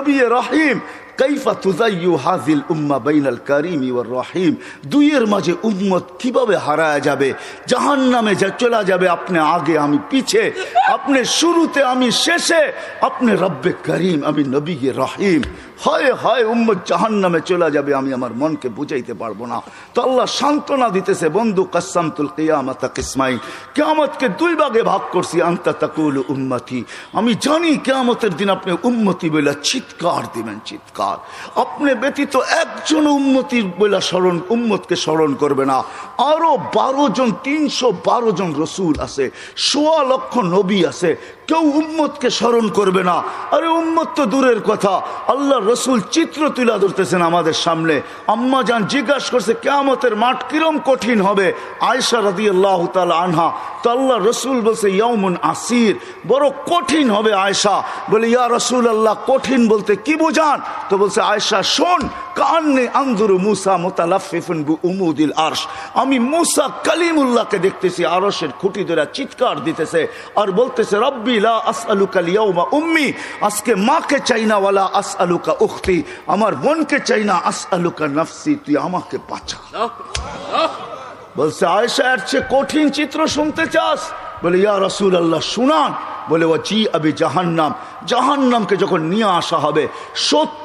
নবী রহিম কাইফা তুজাইয়ু হাজিল উম্মা বাইনাল কারিম ওয়ার রহিম? দুইয়ের মাঝে উম্মত কীভাবে হারায় যাবে? জাহান নামে যা চলা যাবে, আপনি আগে, আমি পিছে। আপনি শুরুতে, আমি শেষে। আপনি রব্বে করিম, আমি রহিম। হয় হয়, উম্মত জাহান নামে চলে যাবে, আমি আমার মনকে বুঝাইতে পারব না। তো আল্লাহ সান্ত্বনা দিতেছে, বন্ধু কাসামতুল কিয়ামত কিসমাই কেয়ামতকে দুই ভাগে ভাগ করছি, আন্তা তাকুল উম্মতি। আমি জানি কেয়ামতের দিন আপনি উম্মতি বলে চিৎকার দিবেন, চিৎকার। আপনি ব্যতীত একজন উন্মতির বইলা স্মরণ উন্মতকে স্মরণ করবে না। আরও বারো জন, তিনশো বারো জন রসুল আছে সোয়া লক্ষ নবী আছে কেউ উম্মতকে স্মরণ করবে না। আরে উম্মত তো দূরের কথা। আল্লাহ রসুল চিত্র তুলে ধরতেছেন আমাদের সামনে। আম্মা যান জিজ্ঞাসা করছে, কেয়ামতের মাঠ কিরম কঠিন হবে? আয়সা রাদি আল্লাহ তাল আনহা। তো আল্লাহ রসুল বলছে ইয়মুন আসির। বড় কঠিন হবে আয়সা বলে, ইয়া রসুল আল্লাহ কঠিন বলতে কি বোঝান? তো বলছে আয়সা শোন কালিমুল্লাহকে দেখতেছি খুঁটি ধরে চিৎকার দিতেছে আর বলতেছে মাকে আমার বোনকে চাই না, আসআলুকা নাফসি, তুই আমাকে বাঁচা। বলছে এর চেয়ে কঠিন চিত্র শুনতে চাস? বলে, ইয়া রসুল আল্লাহ শুনান। বলে ও জি আবি জাহান্নাম জাহান্নামকে যখন নিয়ে আসা হবে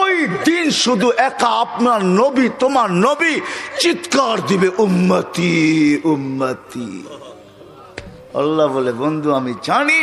ওই দিন শুধু একা আপনার নবী, তোমার নবী চিৎকার দিবে, উম্মতি উম্মতি। আল্লাহ বলে, বন্ধু, আমি জানি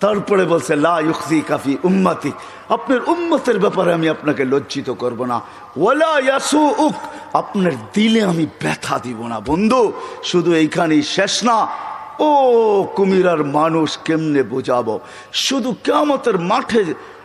তারপরে বলছে লাখি কাফি উম্মাতি আপনার উম্মতের ব্যাপারে আমি আপনাকে লজ্জিত করব না। ওলা ইয়াসু উক আপনার দিলে আমি ব্যথা দিব না, বন্ধু। শুধু এইখানেই শেষ না, ও কুমিরার মানুষ কেমনে বোঝাবো? শুধু কেমতের মাঠে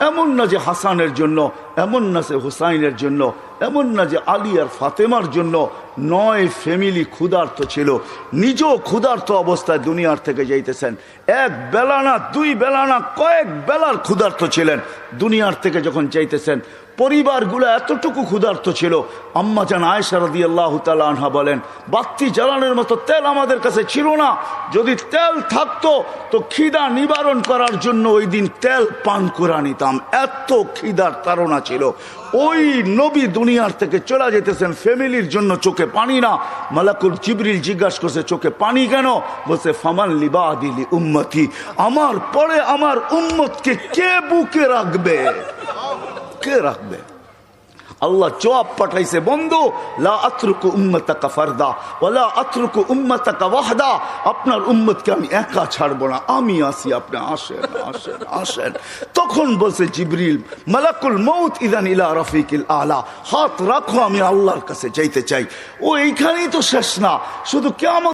এমন না যে হাসানের জন্য, এমন না যে হুসাইনের জন্য, এমন না যে আলী আর ফাতেমার জন্য নয় ফ্যামিলি ক্ষুধার্ত ছিল। নিজেও ক্ষুধার্ত অবস্থায় দুনিয়ার থেকে যাইতেছেন। এক বেলা না, দুই বেলা না, কয়েক বেলার ক্ষুধার্ত ছিলেন। দুনিয়ার থেকে যখন চাইতেছেন পরিবারগুলো এতটুকু ক্ষুধার্ত ছিল। আম্মা জান আয়সা রদি আল্লাহ আনহা বলেন বাত্তি জ্বালানোর মতো তেল আমাদের কাছে ছিল না। যদি তেল থাকতো, তো খিদা নিবারণ করার জন্য ওই দিন তেল পান করে নিতাম। এত খিদার তারা ছিল। ওই নবী দুনিয়ার থেকে চলে যেতেছেন, ফ্যামিলির জন্য চোখে পানি না। মালাকুল জিবরিল জিজ্ঞাসা করছে, চোখে পানি কেন? বলছে, ফামান লিবা দিলি উম্মতি। আমার পরে আমার উম্মতকে কে বুকে রাখবে? কে রাখবে? আল্লাহ জবাব পাঠাইছে, বন্ধু আপনার উম্মতকে আমি একা ছাড়বো না। আমি আসি আপনি আসেন আসেন আসেন। তখন বলছে জিবরিল, মালাকুল মৌত ইদান ইলা রফিকিল আলা। হাত রাখো, আমি আল্লাহর কাছে যাইতে চাই। ও এইখানেই তো শেষ না। শুধু কেমন